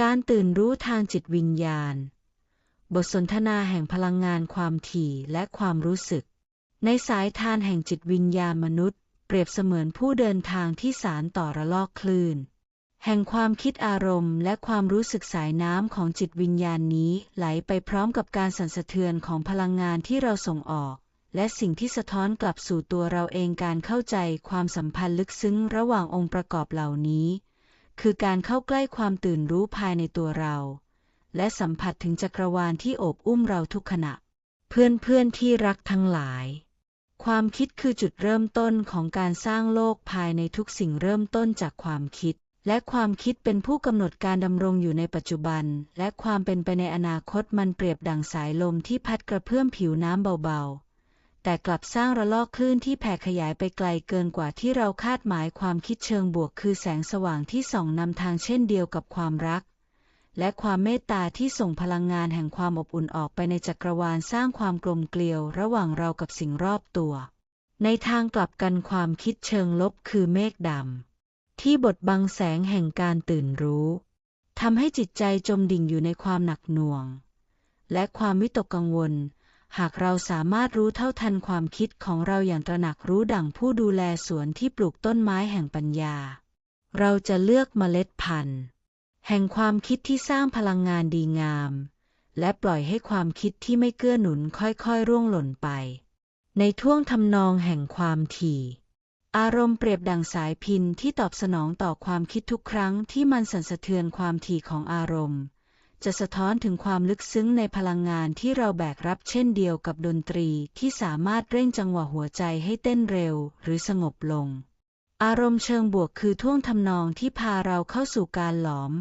การตื่นรู้ทางจิตวิญญาณ บทสนทนาแห่งพลังงานความถี่และความรู้สึก ในสายทานแห่งจิตวิญญาณมนุษย์ เปรียบเสมือนผู้เดินทางที่สารต่อระลอกคลื่น แห่งความคิดอารมณ์และความรู้สึกสายน้ำของจิตวิญญาณนี้ไหลไปพร้อมกับการสั่นสะเทือนของพลังงานที่เราส่งออก และสิ่งที่สะท้อนกลับสู่ตัวเราเองการเข้าใจความสัมพันธ์ลึกซึ้งระหว่างองค์ประกอบเหล่านี้ คือการเข้าใกล้ความตื่นรู้ภายในตัวเรา และสัมผัสถึงจักรวาลที่โอบอุ้มเราทุกขณะ เพื่อนๆที่รักทั้งหลาย ความคิดคือจุดเริ่มต้นของการสร้างโลกภายในทุกสิ่งเริ่มต้นจากความคิด และความคิดเป็นผู้กำหนดการดำรงอยู่ในปัจจุบัน และความเป็นไปในอนาคตมันเปรียบดั่งสายลมที่พัดกระเพื่อมผิวน้ำเบาๆ แต่กลับสร้างระลอกคลื่นที่แผ่ขยายไปไกลเกินกว่าที่เราคาดหมายความคิดเชิงบวกคือแสงสว่างที่ส่องนำทางเช่นเดียวกับความรัก และความเมตตาที่ส่งพลังงานแห่งความอบอุ่นออกไปในจักรวาลสร้างความกลมเกลียวระหว่างเรากับสิ่งรอบตัว ในทางกลับกันความคิดเชิงลบคือเมฆดำที่บดบังแสงแห่งการตื่นรู้ทำให้จิตใจจมดิ่งอยู่ในความหนักหน่วง และความวิตกกังวล หากเราสามารถรู้เท่าทันความคิดของเราอย่างตระหนักรู้ดั่งผู้ดูแลสวนที่ปลูกต้นไม้แห่งปัญญา เราจะเลือกเมล็ดพันธุ์ แห่งความคิดที่สร้างพลังงานดีงาม และปล่อยให้ความคิดที่ไม่เกื้อหนุนค่อยๆร่วงหล่นไป ในท่วงทำนองแห่งความถี่ อารมณ์เปรียบดังสายพินที่ตอบสนองต่อความคิดทุกครั้งที่มันสั่นสะเทือนความถี่ของอารมณ์ จะสะท้อนถึงความลึกซึ้งในพลังงานที่เราแบกรับเช่นเดียวกับดนตรีที่สามารถเร่งจังหวะหัวใจให้เต้นเร็วหรือสงบลง อารมณ์เชิงบวกคือท่วงทำนองที่พาเราเข้าสู่การหลอม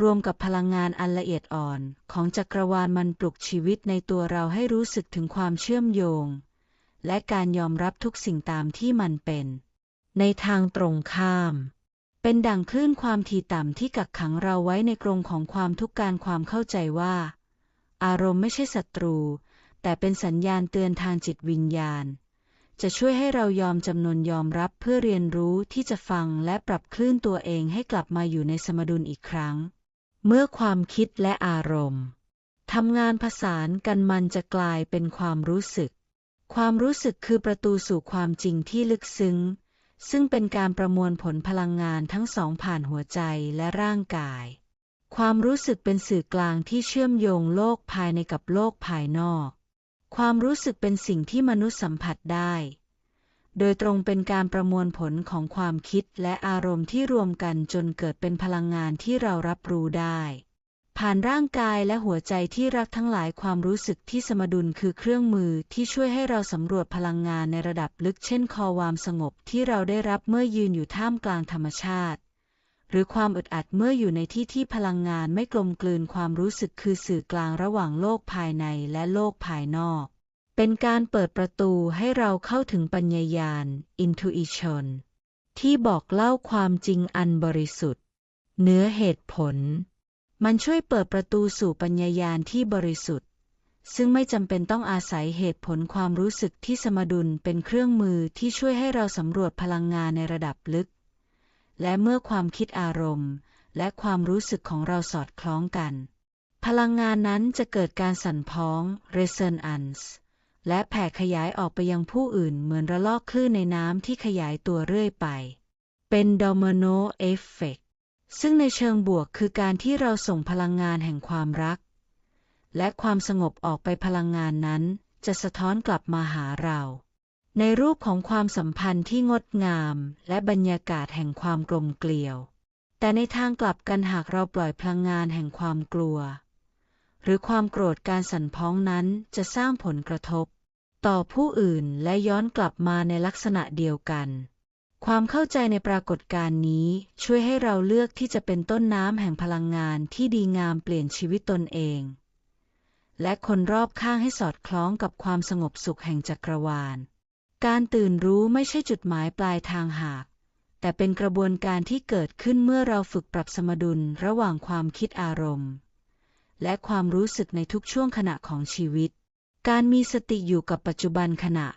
รวมกับพลังงานอันละเอียดอ่อนของจักรวาลมันปลุกชีวิตในตัวเราให้รู้สึกถึงความเชื่อมโยง และการยอมรับทุกสิ่งตามที่มันเป็น ในทางตรงข้าม เป็นดังคลื่นความถี่ต่ำที่กักขังเราไว้ในกรงของความทุกข์การความเข้าใจว่า อารมณ์ไม่ใช่ศัตรู แต่เป็นสัญญาณเตือนทางจิตวิญญาณ จะช่วยให้เรายอมจำนนยอมรับเพื่อเรียนรู้ที่จะฟังและปรับคลื่นตัวเองให้กลับมาอยู่ในสมดุลอีกครั้ง เมื่อความคิดและอารมณ์ทำงานผสานกันมันจะกลายเป็นความรู้สึก ความรู้สึกคือประตูสู่ความจริงที่ลึกซึ้ง ซึ่งเป็นการประมวลผลพลังงานทั้งสองผ่านหัวใจและร่างกาย ความรู้สึกเป็นสื่อกลางที่เชื่อมโยงโลกภายในกับโลกภายนอก ความรู้สึกเป็นสิ่งที่มนุษย์สัมผัสได้ โดยตรงเป็นการประมวลผลของความคิดและอารมณ์ที่รวมกันจนเกิดเป็นพลังงานที่เรารับรู้ได้ ผ่านร่างกายและหัวใจที่รักทั้งหลายความรู้สึกที่สมดุลคือเครื่องมือที่ช่วยให้เราสำรวจพลังงานในระดับลึกเช่นคอวามสงบที่เราได้รับเมื่อยืนอยู่ท่ามกลางธรรมชาติ หรือความอึดอัดเมื่ออยู่ในที่ที่พลังงานไม่กลมกลืนความรู้สึกคือสื่อกลางระหว่างโลกภายในและโลกภายนอก เป็นการเปิดประตูให้เราเข้าถึงปัญญายาณ intuition ที่บอกเล่าความจริงอันบริสุทธิ์ เนื้อเหตุผล มันช่วยเปิดประตูสู่ปัญญายาณที่บริสุทธิ์ ซึ่งไม่จำเป็นต้องอาศัยเหตุผลความรู้สึกที่สมดุลเป็นเครื่องมือที่ช่วยให้เราสำรวจพลังงานในระดับลึก และเมื่อความคิดอารมณ์ และความรู้สึกของเราสอดคล้องกัน พลังงานนั้นจะเกิดการสั่นพ้อง resonance และแผ่ขยายออกไปยังผู้อื่นเหมือนระลอกคลื่นในน้ำที่ขยายตัวเรื่อยไป เป็น domino effect ซึ่งในเชิงบวกคือการที่เราส่งพลังงานแห่งความรัก และความสงบออกไปพลังงานนั้น จะสะท้อนกลับมาหาเรา ในรูปของความสัมพันธ์ที่งดงามและบรรยากาศแห่งความกลมเกลียว แต่ในทางกลับกันหากเราปล่อยพลังงานแห่งความกลัว หรือความโกรธการสั่นพ้องนั้นจะสร้างผลกระทบ ต่อผู้อื่นและย้อนกลับมาในลักษณะเดียวกัน ความเข้าใจในปรากฏการณ์นี้ช่วยให้เราเลือกที่จะเป็นต้นน้ำแห่งพลังงานที่ดีงามเปลี่ยนชีวิตตนเอง และคนรอบข้างให้สอดคล้องกับความสงบสุขแห่งจักรวาล การตื่นรู้ไม่ใช่จุดหมายปลายทางหาก แต่เป็นกระบวนการที่เกิดขึ้นเมื่อเราฝึกปรับสมดุลระหว่างความคิดอารมณ์ และความรู้สึกในทุกช่วงขณะของชีวิต การมีสติอยู่กับปัจจุบันขณะ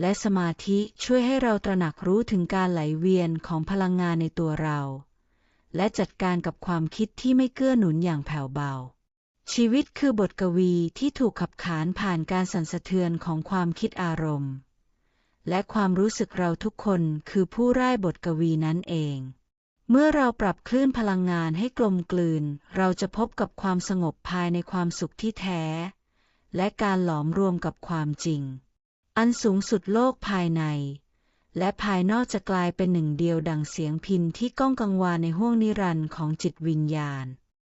และสมาธิช่วยให้เราตระหนักรู้ถึงการไหลเวียนของพลังงานในตัวเรา และจัดการกับความคิดที่ไม่เกื้อหนุนอย่างแผ่วเบา ชีวิตคือบทกวีที่ถูกขับขานผ่านการสั่นสะเทือนของความคิดอารมณ์ และความรู้สึกเราทุกคนคือผู้ร่ายบทกวีนั้นเอง เมื่อเราปรับคลื่นพลังงานให้กลมกลืน เราจะพบกับความสงบภายในความสุขที่แท้ และการหลอมรวมกับความจริง อันสูงสุดโลกภายใน และภายนอกจะกลายเป็นหนึ่งเดียวดังเสียงพินที่ก้องกังวานในห้วงนิรันดร์ของจิตวิญญาณ